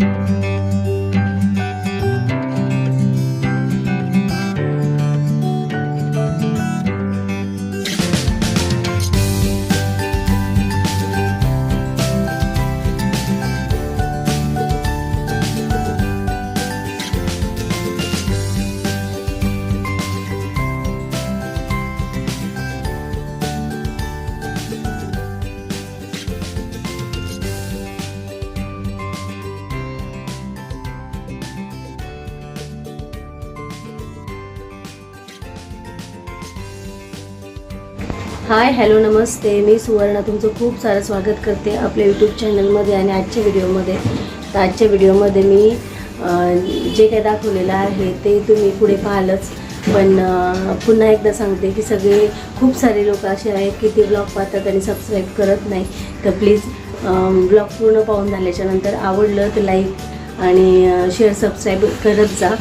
Música hi hello नमस्ते. मी सुवर्णा. तुमचं खूप सारं स्वागत करते आपल्या यूट्यूब चॅनलमध्ये आणि आजच्या व्हिडिओमध्ये तर आजच्या व्हिडिओमध्ये मी जे काही दाखवलेलं आहे ते तुम्ही पुढे पाहालच. पण पुन्हा एकदा सांगते की सगळे खूप सारे लोक असे आहेत की ते ब्लॉग पाहतात आणि सबस्क्राईब करत नाही. तर प्लीज ब्लॉग पूर्ण पाहून झाल्याच्यानंतर आवडलं तर लाईक आणि शेअर सबस्क्राईब करत जा.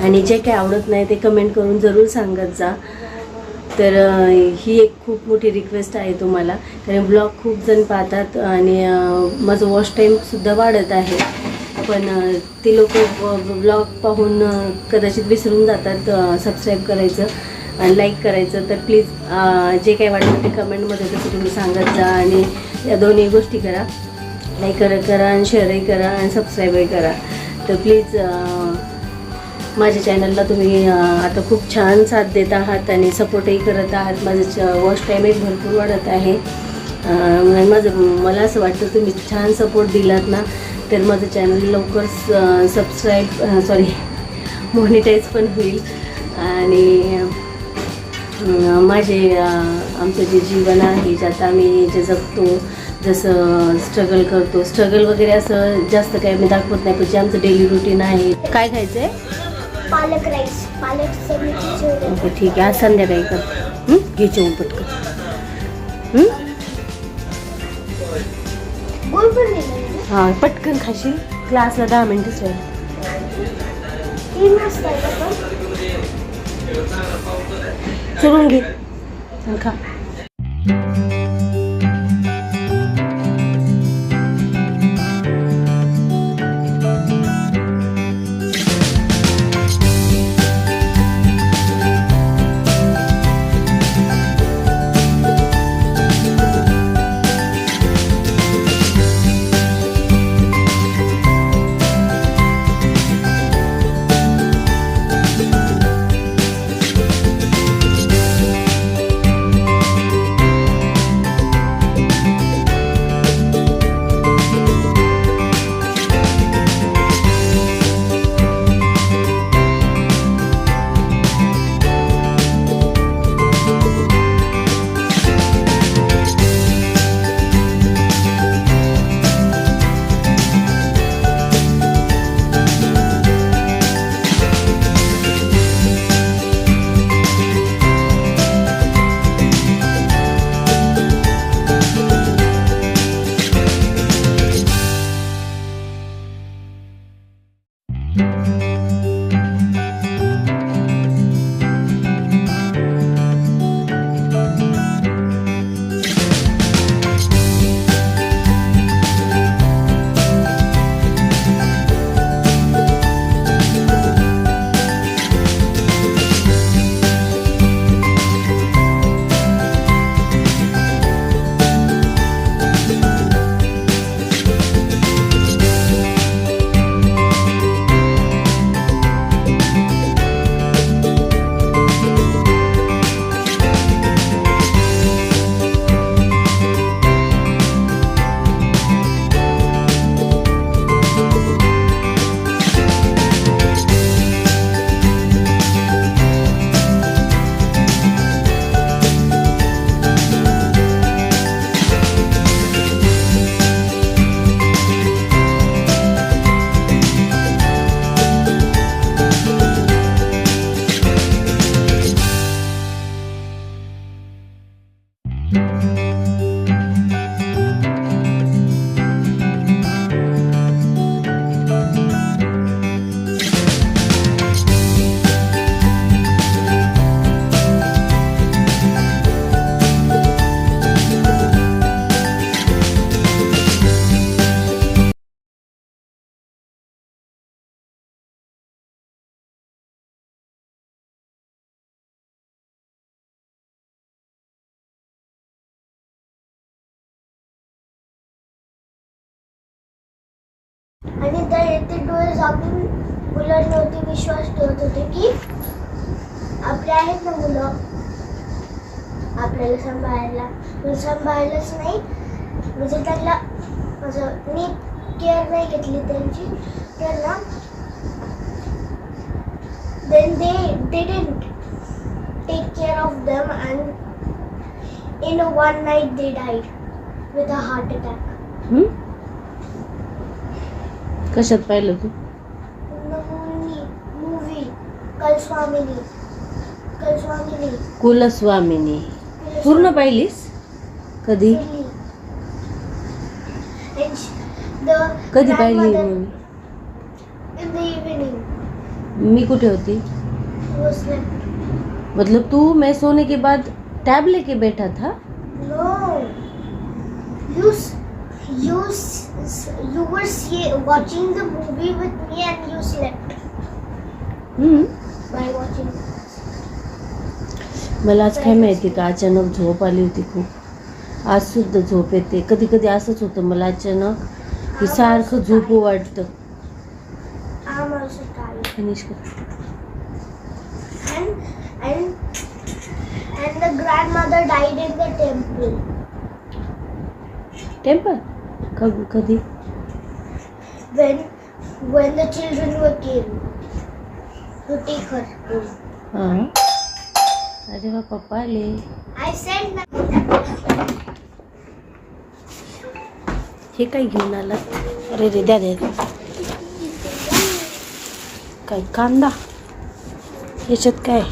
आणि जे काही आवडत नाही ते कमेंट करून जरूर सांगत जा. तर ही एक खूप मोठी रिक्वेस्ट आहे तुम्हाला. कारण ब्लॉग खूप जण पाहतात आणि माझं वॉच टाईमसुद्धा वाढत आहे. पण ते लोक ब्लॉग पाहून कदाचित विसरून जातात सबस्क्राईब करायचं आणि लाईक करायचं. तर प्लीज जे काही वाटतं ते कमेंटमध्ये तसं तुम्ही सांगत जा आणि या दोन्ही गोष्टी करा. लाईक करा करा आणि शेअरही करा आणि सबस्क्राईबही करा. तर प्लीज माझ्या चॅनलला तुम्ही आता खूप छान साथ देत आहात आणि सपोर्टही करत आहात. माझं वॉच टाईमही भरपूर वाढत आहे. माझं मला असं वाटतं तुम्ही छान सपोर्ट दिलात ना तर माझं चॅनल लवकर सबस्क्राईब सॉरी मॉनिटाईज पण होईल. आणि माझे आमचं जे जीवन आहे ज्यात आम्ही जे जगतो जसं स्ट्रगल करतो. स्ट्रगल वगैरे असं जास्त काही मी दाखवत नाही पण जे आमचं डेली रुटीन आहे काय खायचं आहे पालक राईस पालक सब्जी ओके ठीक आहे आज संध्याकाळी कर हं? घे जेवून पटकन। हं? गोल पण दिलं हां पटकन खाशील क्लासला दहा मिनटंच राहील तीन वाजता आहे का पण? चलून घे आणि खा। ते आपली मुलांवरती विश्वास ठेवत होते की आपले आहेत ना मुलं. आपल्याला सांभाळायला. पण सांभाळायलाच नाही. म्हणजे त्यांना असं नीट केअर नाही घेतली त्यांची. त्यांना then then they didn't take care of them and in one night they died with a heart attack. हं? कशात पाहिलं तू In the movie, movie Kalswamini. Kalswamini. कुलस्वामिनी पूर्ण पाहिलीस कधी Really. And sh- the कधी पाहिली grandmother movie? in the evening मी कुठे होती was like, मतलब तू मैं सोने के बाद टैब लेके बैठा था no, you s- you s- s- you were see, watching the movie with me and you slept हं? मला आज काय माहिती का? अचानक झोप आली होती खूप. आज सुद्धा झोप येते. कधी कधी असंच होतं मला अचानक हे सारखं झोप वाटत. टेम्पल कधी Wien Wien the children were केम हां. अरे वा पप्पा आले. हे काय घेऊन आला अरे रे द्या द्या. काय कांदा? याच्यात काय?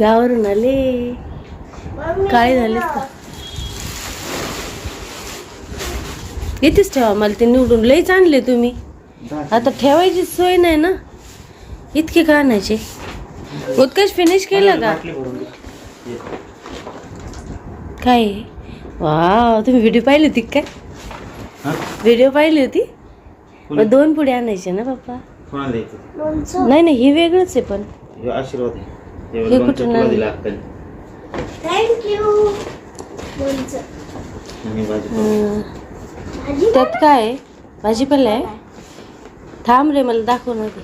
गावावरून आले. काय झालेत का? इथेच ठेवा मला ते निवडून. लईच आणले तुम्ही. आता ठेवायची सोय नाही ना? इतके का आणायचे उत्कर्ष फिनिश केलं का? काय? वा तुम्ही व्हिडिओ पाहिली होती काय? व्हिडिओ पाहिली होती? मग दोन पुढे आणायचे ना पप्पा? नाही नाही हे वेगळंच आहे पण. हे आशीर्वाद आहे. लोणचं कुठून त्यात काय? आहे? भाजीपाला आहे. थांब रे मला दाखव ना ते.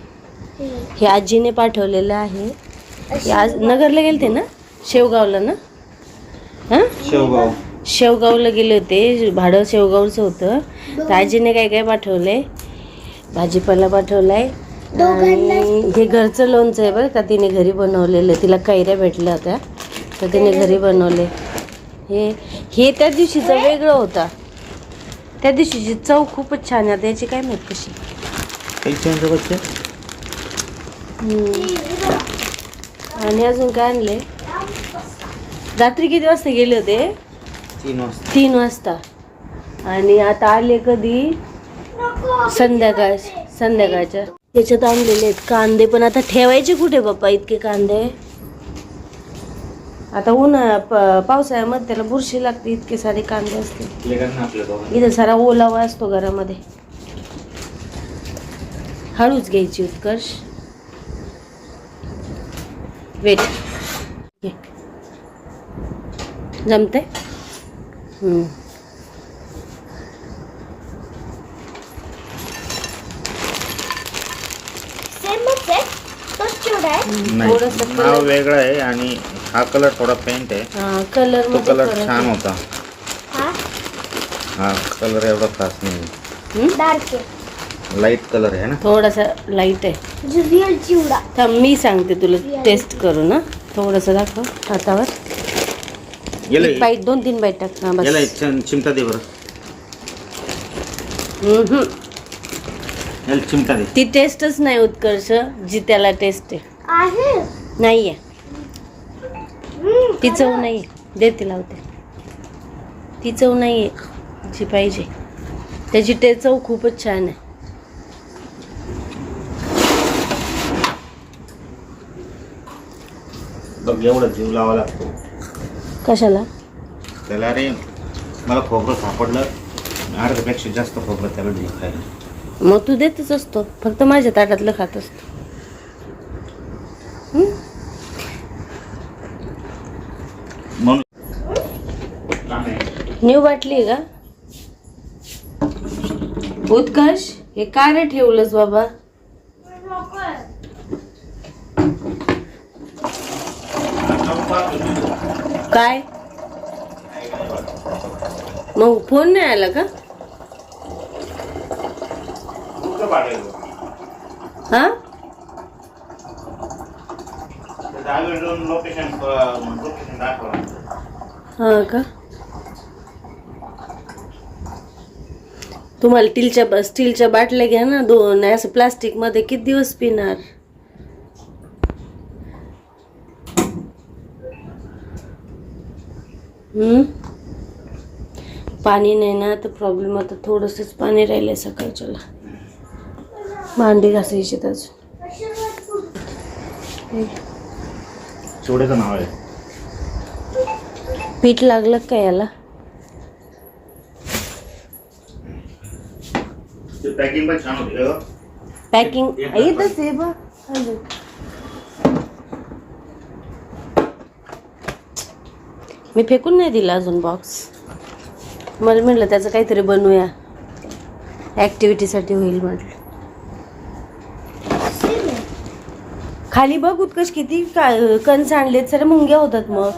हे आजीने पाठवलेलं आहे. हे आज नगरला गेलते ना? शेवगावला ना? हां? शेवगाव. शेवगावला गेले होते. भाडं शेवगावचं होतं. तर आजीने काय काय पाठवलंय? भाजीपाला पाठवलाय. आणि हे घरचं लोणचं आहे बरं का? तिने घरी बनवलेलं. तिला कैऱ्या भेटल्या होत्या. तर तिने घरी बनवले. हे हे त्या दिवशीचं वेगळं होता. त्या दिवशीची चव खूपच छान आहे. आता याची काय माहीत कशी? बच्चे. आणि अजून काय आणले? रात्री किती वाजता गेले होते? तीन वाजता. तीन वाजता. आणि आता आले कधी? संध्याकाळ संध्याकाळच्या. त्याच्यात आणलेले आहेत कांदे पण आता ठेवायचे कुठे बाप्पा इतके कांदे? आता उन्हा प- पावसाळ्यामध्ये त्याला बुरशी लागते इतके सारे कांदे असते. आपल्या दोघांना. इथं सारा ओलावा असतो घरामध्ये. हळूच घ्यायची उत्कर्ष. वेट जमते नाव वेगळं आहे आणि हा कलर थोडा पेंट आहे. हा कलर तो मध्ये कलर छान. होता. हा? हा कलर एवढा खास नाही हम्म? डार्क आहे. लाइट कलर आहे ना? थोडासा लाइट आहे. रिअल चिवडा. थांब मी सांगते तुला टेस्ट करू ना थोडंसं दाखव हातावर. बाईट दोन तीन बाईट टाक. हा बस. याला एक चिम- चिमटा दे बरं. याला चिमटा दे. ती टेस्टच नाही उत्कर्ष जी त्याला टेस्ट आहे. आहे. नाहीये. हम्म, ती चव नाहीये. दे ती लावते ती चव नाहीये. जी पाहिजे. त्याची ते चव खूपच छान आहे. बघ एवढा जीव लावा लागतो. कशाला? त्याला अरे मला खोबरं सापडलं. अर्ध्यापेक्षा जास्त खोबरं त्याला दिलं खायला. मग तू देतच असतो. फक्त माझ्या ताटातलं खात असतो. न्यू बाटली आहे का? उत्कर्ष हे काय रे ठेवलंस बाबा? काय? मग फोन नाही आला का? हा? हा का? तुम्हाला स्टीलच्या स्टीलच्या बाटल्या घ्या ना दोन. असं प्लास्टिकमध्ये किती दिवस पिणार? पाणी नाही ना तर प्रॉब्लेम आता थोडंसंच पाणी राहिलंय सकाळच्याला भांडी घासायची अजून. चिवड्याचं नाव आहे. पीठ लागलं का याला? पॅकिंग पण छान होती. पॅकिंग येतच आहे बा मी फेकून नाही दिला अजून बॉक्स मला म्हटलं त्याचं काहीतरी बनवूया. ॲक्टिव्हिटीसाठी होईल म्हटलं. खाली बघ उत्कर्ष किती का- कणस आणलेत सर मुंग्या होतात मग.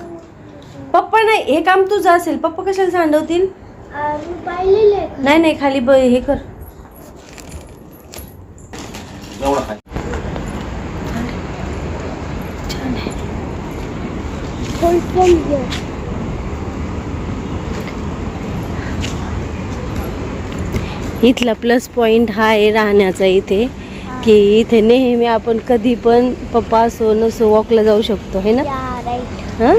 पप्पा नाही हे काम तुझं असेल. पप्पा कशाला सांडवतील? नाही नाही खाली ब हे कर. छान आहे. इथला प्लस पॉइंट हा आहे राहण्याचा इथे की इथे नेहमी आपण कधी पण पप्पा असो नसो वॉकला जाऊ शकतो है ना? हां?